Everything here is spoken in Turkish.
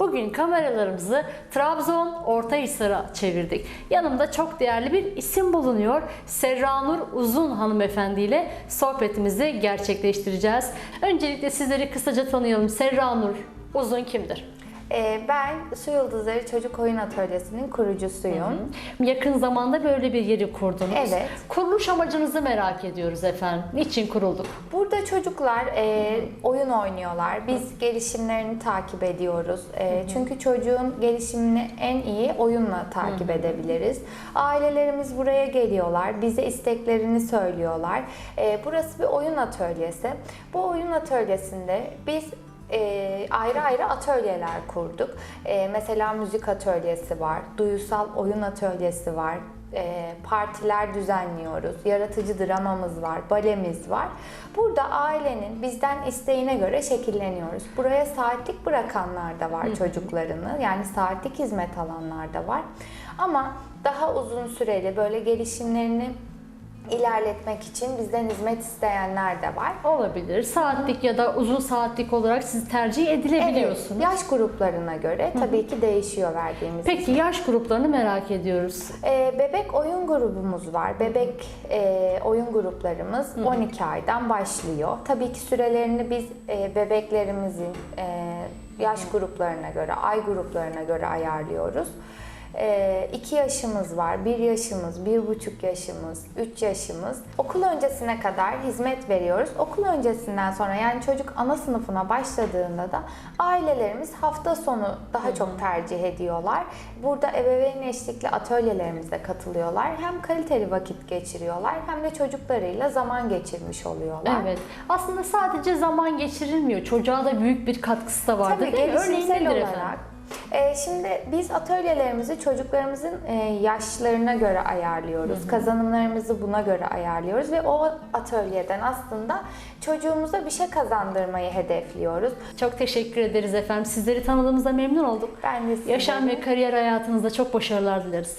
Bugün kameralarımızı Trabzon Ortahisar'a çevirdik. Yanımda çok değerli bir isim bulunuyor. Serranur Uzun hanımefendi ile sohbetimizi gerçekleştireceğiz. Öncelikle sizleri kısaca tanıyalım. Serranur Uzun kimdir? Ee, Ben Su Yıldızları Çocuk Oyun Atölyesi'nin kurucusuyum. Yakın zamanda böyle bir yeri kurdunuz. Evet. Kuruluş amacınızı merak ediyoruz efendim. Niçin kurulduk? Burada çocuklar e, oyun oynuyorlar. Biz gelişimlerini takip ediyoruz. E, çünkü çocuğun gelişimini en iyi oyunla takip edebiliriz. Ailelerimiz buraya geliyorlar. Bize isteklerini söylüyorlar. E, burası bir oyun atölyesi. Bu oyun atölyesinde biz e, ayrı ayrı atölyeler kurduk. E, mesela müzik atölyesi var, duysal oyun atölyesi var, e, partiler düzenliyoruz, yaratıcı dramamız var, balemiz var. Burada ailenin bizden isteğine göre şekilleniyoruz. Buraya saatlik bırakanlar da var çocuklarını, yani saatlik hizmet alanlar da var. Ama daha uzun süreli böyle gelişimlerini ilerletmek için bizden hizmet isteyenler de var. Olabilir. Saatlik ya da uzun saatlik olarak siz tercih edilebiliyorsunuz. Evet, yaş gruplarına göre tabii ki değişiyor verdiğimiz. Peki yaş gruplarını merak ediyoruz. Ee, bebek oyun grubumuz var. Bebek e, oyun gruplarımız 12 aydan başlıyor. Tabii ki sürelerini biz e, bebeklerimizin e, yaş gruplarına göre, ay gruplarına göre ayarlıyoruz. 2 yaşımız var, 1 yaşımız, 1,5 yaşımız, 3 yaşımız. Okul öncesine kadar hizmet veriyoruz. Okul öncesinden sonra yani çocuk ana sınıfına başladığında da ailelerimiz hafta sonu daha çok tercih ediyorlar. Burada ebeveyn eşlikli atölyelerimize katılıyorlar. Hem kaliteli vakit geçiriyorlar hem de çocuklarıyla zaman geçirmiş oluyorlar. Evet. Aslında sadece zaman geçirilmiyor. Çocuğa da büyük bir katkısı da vardır Tabii değil mi? Örneğin olarak. efendim? E, şimdi biz atölyelerimizi çocuklarımızın e, yaşlarına göre ayarlıyoruz. Kazanımlarımızı buna göre ayarlıyoruz ve o atölyeden aslında çocuğumuza bir şey kazandırmayı hedefliyoruz. Çok teşekkür ederiz efendim. Sizleri tanıdığımızda memnun olduk. Ben de Yaşam ve kariyer hayatınızda çok başarılar dileriz.